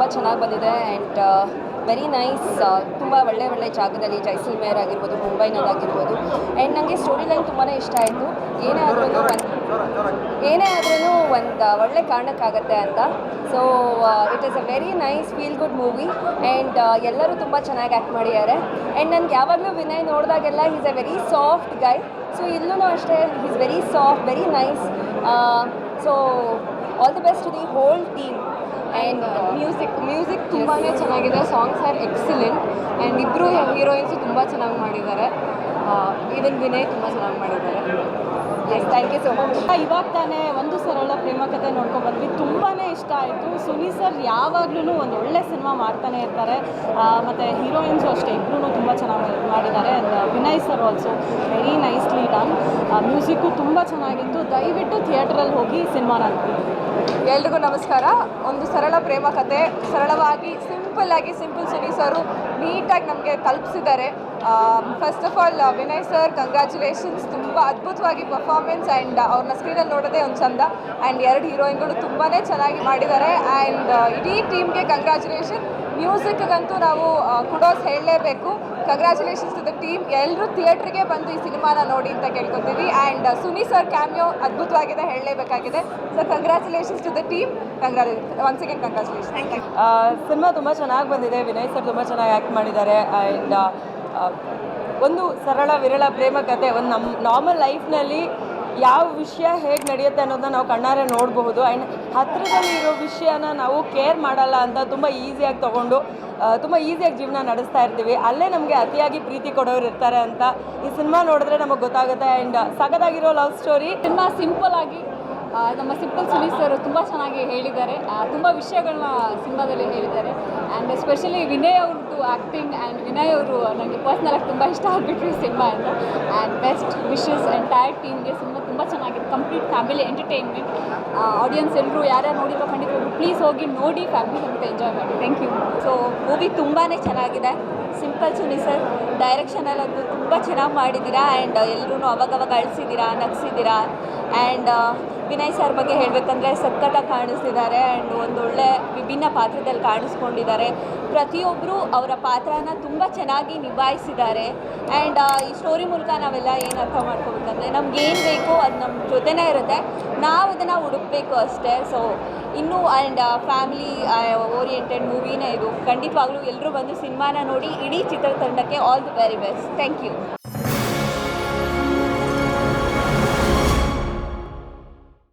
ತುಂಬ ಚೆನ್ನಾಗಿ ಬಂದಿದೆ ಆ್ಯಂಡ್ ವೆರಿ ನೈಸ್ ತುಂಬ ಒಳ್ಳೆ ಒಳ್ಳೆ ಜಾಗದಲ್ಲಿ ಜೈಸಲ್ಮೇರ್ ಆಗಿರ್ಬೋದು ಮುಂಬೈನಲ್ಲಾಗಿರ್ಬೋದು ಆ್ಯಂಡ್ ನನಗೆ ಸ್ಟೋರಿ ಲೈನ್ ತುಂಬಾ ಇಷ್ಟ ಆಯಿತು. ಏನೇ ಆದ್ರೂ ಏನೇ ಆದ್ರೂ ಒಂದು ಒಳ್ಳೆ ಕಾರಣಕ್ಕಾಗತ್ತೆ ಅಂತ. So it is a very nice feel good movie and ಎಲ್ಲರೂ ತುಂಬ ಚೆನ್ನಾಗಿ ಆ್ಯಕ್ಟ್ ಮಾಡಿದ್ದಾರೆ. ಆ್ಯಂಡ್ ನನಗೆ ಯಾವಾಗಲೂ Vinay ನೋಡಿದಾಗೆಲ್ಲ is a very soft guy so ಇಲ್ಲೂ ಅಷ್ಟೇ is very soft very nice so all the best to the whole team and music music ತುಂಬಾ ಚೆನ್ನಾಗಿದೆ ಸಾಂಗ್ಸ್ ಆರ್ ಎಕ್ಸಿಲೆಂಟ್ ಆ್ಯಂಡ್ ಇಬ್ಬರು ಹೀರೋಯಿನ್ಸು ತುಂಬ ಚೆನ್ನಾಗಿ ಮಾಡಿದ್ದಾರೆ. ಈವನ್ ವಿನಯ್ ತುಂಬ ಚೆನ್ನಾಗಿ ಮಾಡಿದ್ದಾರೆ. Yes thank you so much ಇವಾಗ ತಾನೇ ಒಂದು ಸರಳ ಪ್ರೇಮ ಕಥೆ ನೋಡ್ಕೊಂಡು ಬಂದ್ವಿ. ತುಂಬಾ ಇಷ್ಟ ಆಯಿತು. ಸುನಿ ಸರ್ ಯಾವಾಗ್ಲೂ ಒಂದು ಒಳ್ಳೆ ಸಿನಿಮಾ ಮಾಡ್ತಾನೆ ಇರ್ತಾರೆ. ಮತ್ತು ಮತ್ತೆ ಹೀರೋಯಿನ್ಸು ಅಷ್ಟೇ ಇಬ್ಬರೂ ತುಂಬ ಚೆನ್ನಾಗಿ ಮಾಡಿದ್ದಾರೆ. Sir also very nicely done music ತುಂಬ ಚೆನ್ನಾಗಿತ್ತು. ದಯವಿಟ್ಟು ಥಿಯೇಟ್ರಲ್ಲಿ ಹೋಗಿ ಸಿನಿಮಾ ನೋಡಿ ಎಲ್ರಿಗೂ ನಮಸ್ಕಾರ. ಒಂದು ಸರಳ ಪ್ರೇಮ ಕತೆ. ಸರಳವಾಗಿ ಸಿಂಪಲ್ ಆಗಿ ಸಿಂಪಲ್ ಸುನಿ ಸರು ನೀಟಾಗಿ ನಮಗೆ ತಲುಪಿಸಿದ್ದಾರೆ first of all Vinay sir congratulations ತುಂಬ ಅದ್ಭುತವಾಗಿ ಪರ್ಫಾರ್ಮೆನ್ಸ್ ಆ್ಯಂಡ್ ಅವ್ರನ್ನ ಸ್ಕ್ರೀನಲ್ಲಿ ನೋಡೋದೇ ಒಂದು ಚಂದ. ಆ್ಯಂಡ್ ಎರಡು ಹೀರೋಯಿನ್ಗಳು ತುಂಬಾ ಚೆನ್ನಾಗಿ ಮಾಡಿದ್ದಾರೆ. ಆ್ಯಂಡ್ ಇಡೀ ಟೀಮ್ಗೆ ಕಂಗ್ರ್ಯಾಚುಲೇಷನ್ ಮ್ಯೂಸಿಕ್ಗಂತೂ ನಾವು ಕುಡೋಸ್ ಹೇಳಲೇಬೇಕು. ಕಂಗ್ರ್ಯಾಚುಲೇಷನ್ಸ್ ಟು ದ ಟೀಮ್ ಎಲ್ಲರೂ ಥಿಯೇಟ್ರಿಗೆ ಬಂದು ಈ ಸಿನಿಮಾನ ನೋಡಿ ಅಂತ ಕೇಳ್ಕೊತೀವಿ. ಆ್ಯಂಡ್ ಸುನಿ ಸರ್ ಕ್ಯಾಮಿಯೋ ಅದ್ಭುತವಾಗಿದೆ ಹೇಳಲೇಬೇಕಾಗಿದೆ. Sir congratulations to the team congrats once again congratulation thank you cinema ತುಂಬ ಚೆನ್ನಾಗಿ ಬಂದಿದೆ. ವಿನಯ್ ಸರ್ ತುಂಬ ಚೆನ್ನಾಗಿ ಆ್ಯಕ್ಟ್ ಮಾಡಿದ್ದಾರೆ. ಆ್ಯಂಡ್ ಒಂದು ಸರಳ ವಿರಳ ಪ್ರೇಮ ಕತೆ ಒಂದು ನಮ್ಮ ನಾರ್ಮಲ್ ಲೈಫ್ನಲ್ಲಿ ಯಾವ ವಿಷಯ ಹೇಗೆ ನಡೆಯುತ್ತೆ ಅನ್ನೋದನ್ನ ನಾವು ಕಣ್ಣಾರೆ ನೋಡಬಹುದು. ಆ್ಯಂಡ್ ಹತ್ತಿರದಲ್ಲಿ ಇರೋ ವಿಷಯನ ನಾವು ಕೇರ್ ಮಾಡಲ್ಲ ಅಂತ ತುಂಬ ಈಸಿಯಾಗಿ ತೊಗೊಂಡು ತುಂಬ ಈಸಿಯಾಗಿ ಜೀವನ ನಡೆಸ್ತಾ ಇರ್ತೀವಿ. ಅಲ್ಲೇ ನಮಗೆ ಅತಿಯಾಗಿ ಪ್ರೀತಿ ಕೊಡೋರು ಇರ್ತಾರೆ ಅಂತ ಈ ಸಿನಿಮಾ ನೋಡಿದ್ರೆ ನಮಗೆ ಗೊತ್ತಾಗುತ್ತೆ. ಆ್ಯಂಡ್ ಸಗದಾಗಿರೋ ಲವ್ ಸ್ಟೋರಿ ಸಿನಿಮಾ ಸಿಂಪಲ್ ಆಗಿ ನಮ್ಮ ಸಿಂಪಲ್ ಸುನೀಲ್ ಸರ್ ತುಂಬ ಚೆನ್ನಾಗಿ ಹೇಳಿದ್ದಾರೆ. ತುಂಬ ವಿಷಯಗಳನ್ನ ಸಿನಿಮಾದಲ್ಲಿ ಹೇಳಿದ್ದಾರೆ. ಆ್ಯಂಡ್ ಎಸ್ಪೆಷಲಿ ವಿನಯ್ ಅವ್ರದ್ದು ಆ್ಯಕ್ಟಿಂಗ್ ಆ್ಯಂಡ್ ವಿನಯ್ ಅವರು ನನಗೆ ಪರ್ಸ್ನಲಾಗಿ ತುಂಬ ಇಷ್ಟ ಆಗಿಬಿಟ್ರು ಈ ಸಿನಿಮಾ ಅಂತ ಆ್ಯಂಡ್ ಬೆಸ್ಟ್ ವಿಶಸ್ ಎಂಟೈರ್ ಟೀಮ್ಗೆ ಸುಮ್ಮನೆ ತುಂಬ ಚೆನ್ನಾಗಿದೆ. ಕಂಪ್ಲೀಟ್ ಫ್ಯಾಮಿಲಿ ಎಂಟರ್ಟೈನ್ಮೆಂಟ್ ಆಡಿಯನ್ಸ್ ಎಲ್ಲರೂ ಯಾರ್ಯಾರು ನೋಡಿರೋ ಖಂಡಿತ ಪ್ಲೀಸ್ ಹೋಗಿ ನೋಡಿ ಫ್ಯಾಮಿಲಿ ಅಂತ ಎಂಜಾಯ್ ಮಾಡಿ. ಥ್ಯಾಂಕ್ ಯು ಸೊ ಮೂವಿ ತುಂಬಾ ಚೆನ್ನಾಗಿದೆ. ಸಿಂಪಲ್ ಸುನಿ ಸರ್ ಡೈರೆಕ್ಷನಲ್ಲಂತೂ ತುಂಬ ಚೆನ್ನಾಗಿ ಮಾಡಿದ್ದೀರಾ? ಆ್ಯಂಡ್ ಎಲ್ಲರೂ ಅವಾಗವಾಗ ಅಳಿಸಿದ್ದೀರಾ, ನಗಿಸಿದ್ದೀರಾ? ಆ್ಯಂಡ್ ವಿನಯ್ ಸರ್ ಬಗ್ಗೆ ಹೇಳಬೇಕಂದ್ರೆ ಸತ್ಕಟ ಕಾಣಿಸ್ತಿದ್ದಾರೆ ಆ್ಯಂಡ್ ಒಂದೊಳ್ಳೆ ವಿಭಿನ್ನ ಪಾತ್ರದಲ್ಲಿ ಕಾಣಿಸ್ಕೊಂಡಿದ್ದಾರೆ. ಪ್ರತಿಯೊಬ್ಬರು ಅವರ ಪಾತ್ರನ ತುಂಬ ಚೆನ್ನಾಗಿ ನಿಭಾಯಿಸಿದ್ದಾರೆ. ಆ್ಯಂಡ್ ಈ ಸ್ಟೋರಿ ಮೂಲಕ ನಾವೆಲ್ಲ ಏನು ಅರ್ಥ ಮಾಡ್ಕೋಬೇಕಂದ್ರೆ ನಮ್ಗೆ ಏನು ಬೇಕೋ ಅದು ನಮ್ಮ ಜೊತೆನೇ ಇರುತ್ತೆ. ನಾವು ಅದನ್ನು ಹುಡುಕ್ಬೇಕು ಅಷ್ಟೇ. ಸೊ ಇನ್ನೂ ಆ್ಯಂಡ್ ಫ್ಯಾಮಿಲಿ ಓರಿಯೆಂಟೆಡ್ ಮೂವಿನೇ ಇದು. ಖಂಡಿತವಾಗ್ಲೂ ಎಲ್ಲರೂ ಬಂದು ಸಿನಿಮಾನ ನೋಡಿ ಇಡೀ ಚಿತ್ರತಂಡಕ್ಕೆ all the very best thank you